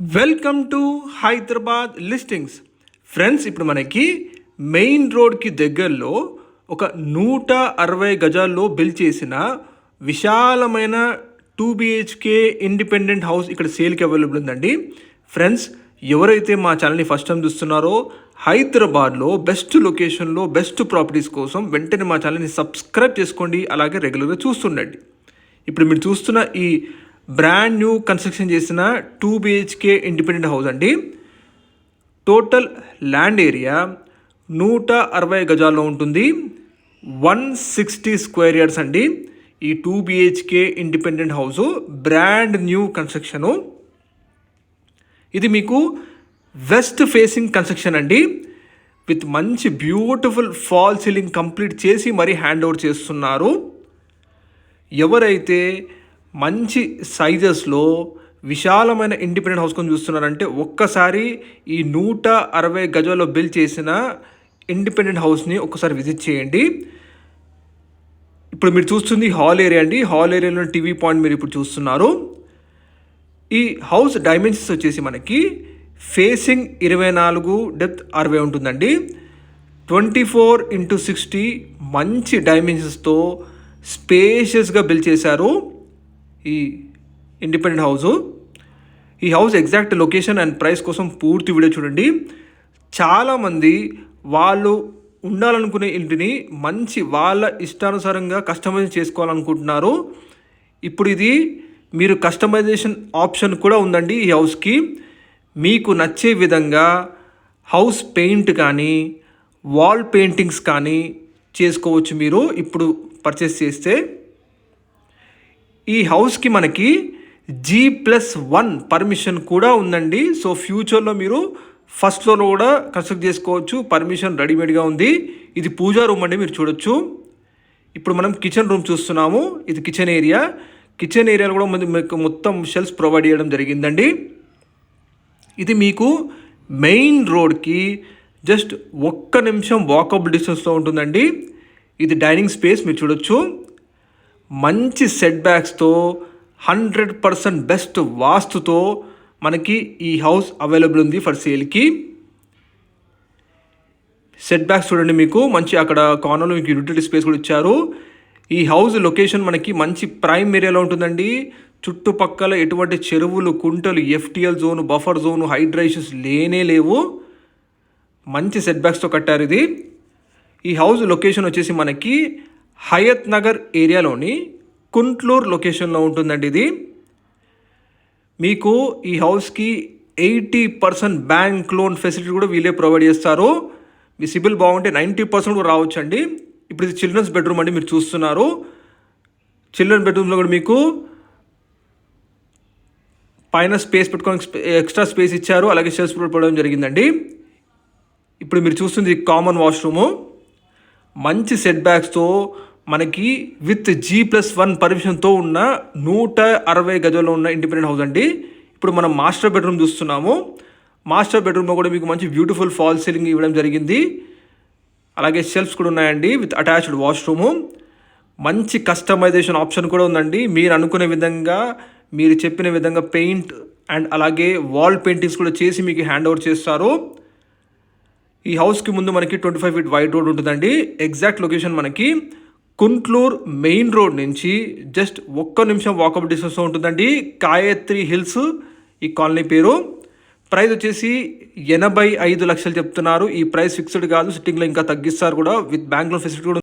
Welcome to Hyderabad listings friends ఇప్పుడు మనకి main రోడ్కి దగ్గరలో ఒక నూట అరవై గజాల్లో బిల్ చేసిన విశాలమైన టూ బిహెచ్కే ఇండిపెండెంట్ హౌస్ ఇక్కడ సేల్కి అవైలబుల్ ఉందండి. ఫ్రెండ్స్ ఎవరైతే మా ఛానల్ని ఫస్ట్ టైం చూస్తున్నారో హైదరాబాద్లో బెస్ట్ లొకేషన్లో బెస్ట్ ప్రాపర్టీస్ కోసం వెంటనే మా ఛానల్ని సబ్స్క్రైబ్ చేసుకోండి అలాగే రెగ్యులర్గా చూస్తుండండి. ఇప్పుడు మీరు చూస్తున్న ఈ బ్రాండ్ న్యూ కన్స్ట్రక్షన్ చేసిన టూ బిహెచ్కే ఇండిపెండెంట్ హౌస్ అండి. టోటల్ ల్యాండ్ ఏరియా నూట అరవై గజాల్లో ఉంటుంది. వన్ సిక్స్టీ స్క్వేర్ యార్డ్స్ అండి. ఈ two BHK independent house brand new construction ఇది మీకు వెస్ట్ ఫేసింగ్ కన్స్ట్రక్షన్ అండి. విత్ మంచి బ్యూటిఫుల్ ఫాల్ సీలింగ్ కంప్లీట్ చేసి మరీ హ్యాండ్ ఓవర్ చేస్తున్నారు. ఎవరైతే మంచి సైజెస్లో విశాలమైన ఇండిపెండెంట్ హౌస్ కొని చూస్తున్నారంటే ఒక్కసారి ఈ నూట అరవై గజాల్లో బిల్ చేసిన ఇండిపెండెంట్ హౌస్ని ఒక్కసారి విజిట్ చేయండి. ఇప్పుడు మీరు చూస్తుంది హాల్ ఏరియా అండి. హాల్ ఏరియాలో టీవీ పాయింట్ మీరు ఇప్పుడు చూస్తున్నారు. ఈ హౌస్ డైమెన్షన్స్ వచ్చేసి మనకి ఫేసింగ్ ఇరవై నాలుగు డెప్త్ అరవై ఉంటుందండి. ట్వంటీ ఫోర్ ఇంటూ సిక్స్టీ మంచి డైమెన్షన్స్తో స్పేషియస్గా బిల్డ్ చేశారు. ఈ ఇండిపెండెంట్ హౌసు. ఈ house exact location and price కోసం పూర్తి వీడియో చూడండి. చాలామంది వాళ్ళు ఉండాలనుకునే ఇంటిని మంచి వాళ్ళ ఇష్టానుసారంగా కస్టమైజ్ చేసుకోవాలనుకుంటున్నారు. ఇప్పుడు ఇది మీరు కస్టమైజేషన్ ఆప్షన్ కూడా ఉందండి ఈ హౌస్కి. మీకు నచ్చే విధంగా హౌస్ పెయింట్ కానీ వాల్ పెయింటింగ్స్ కానీ చేసుకోవచ్చు మీరు ఇప్పుడు పర్చేస్ చేస్తే. ఈ హౌస్కి మనకి జీ ప్లస్ వన్ పర్మిషన్ కూడా ఉందండి. సో ఫ్యూచర్లో మీరు ఫస్ట్ ఫ్లోర్లో కూడా కన్స్ట్రక్ట్ చేసుకోవచ్చు. పర్మిషన్ రెడీమేడ్గా ఉంది. ఇది పూజా రూమ్ అండి మీరు చూడొచ్చు. ఇప్పుడు మనం కిచెన్ రూమ్ చూస్తున్నాము. ఇది కిచెన్ ఏరియా కిచెన్ ఏరియాలో కూడా మీకు మొత్తం షెల్ఫ్స్ ప్రొవైడ్ చేయడం జరిగిందండి. ఇది మీకు మెయిన్ రోడ్కి జస్ట్ ఒక్క నిమిషం వాకబుల్ డిస్టెన్స్లో ఉంటుందండి. ఇది డైనింగ్ స్పేస్ మీరు చూడొచ్చు. మంచి సెట్ బ్యాక్స్తో హండ్రెడ్ పర్సెంట్ బెస్ట్ వాస్తుతో మనకి ఈ హౌస్ అవైలబుల్ ఉంది ఫర్ సేల్కి సెట్ బ్యాక్స్ చూడండి మీకు మంచి అక్కడ కార్నర్లో మీకు యూటిలిటీ స్పేస్ కూడా ఇచ్చారు. ఈ హౌస్ లొకేషన్ మనకి మంచి ప్రైమ్ ఏరియాలో ఉంటుందండి. చుట్టుపక్కల ఎటువంటి చెరువులు కుంటలు ఎఫ్టిఎల్ జోను బఫర్ జోను హైడ్రేషన్స్ లేనే లేవు. మంచి సెట్ బ్యాక్స్తో కట్టారు ఇది. ఈ హౌస్ లొకేషన్ వచ్చేసి మనకి హయత్ నగర్ ఏరియాలోని కుంట్లూర్ లొకేషన్లో ఉంటుందండి ఇది. మీకు ఈ హౌస్కి eighty percent bank loan facility కూడా వీళ్ళే ప్రొవైడ్ చేస్తారు. మీ సిబిల్ బాగుంటే నైంటీ పర్సెంట్ కూడా రావచ్చు అండి ఇప్పుడు ఇది చిల్డ్రన్స్ బెడ్రూమ్ అండి మీరు చూస్తున్నారు. చిల్డ్రన్ బెడ్రూమ్లో కూడా మీకు పైన స్పేస్ పెట్టుకోవడానికి ఎక్స్ట్రా స్పేస్ ఇచ్చారు. అలాగే షెల్స్ పెట్టుకోవడం జరిగిందండి. ఇప్పుడు మీరు చూస్తుంది కామన్ వాష్రూము. మంచి సెట్ బ్యాక్స్తో మనకి విత్ జీ ప్లస్ వన్ పర్మిషన్తో ఉన్న నూట అరవై గజాల్లో ఉన్న ఇండిపెండెంట్ హౌస్ అండి. ఇప్పుడు మనం మాస్టర్ బెడ్రూమ్ చూస్తున్నాము. మాస్టర్ బెడ్రూమ్లో కూడా మీకు మంచి బ్యూటిఫుల్ ఫాల్ సీలింగ్ ఇవ్వడం జరిగింది. అలాగే షెల్ఫ్స్ కూడా ఉన్నాయండి విత్ అటాచ్డ్ వాష్రూము మంచి కస్టమైజేషన్ ఆప్షన్ కూడా ఉందండి. మీరు అనుకునే విధంగా మీరు చెప్పిన విధంగా పెయింట్ అండ్ అలాగే వాల్ పెయింటింగ్స్ కూడా చేసి మీకు హ్యాండ్ ఓవర్ చేస్తారు. ఈ హౌస్కి ముందు మనకి twenty five feet wide road ఉంటుందండి. ఎగ్జాక్ట్ లొకేషన్ మనకి కుంట్లూర్ మెయిన్ రోడ్ నుంచి జస్ట్ ఒక్క నిమిషం వాకప్ డిస్టెన్స్లో ఉంటుందండి. కాయత్రి హిల్స్ ఈ కాలనీ పేరు. ప్రైస్ వచ్చేసి ఎనభై ఐదు లక్షలు చెప్తున్నారు. ఈ ప్రైస్ ఫిక్స్డ్ కాదు సిట్టింగ్లో ఇంకా తగ్గిస్తారు కూడా. విత్ బ్యాంక్ లోన్ ఫెసిలిటీ కూడా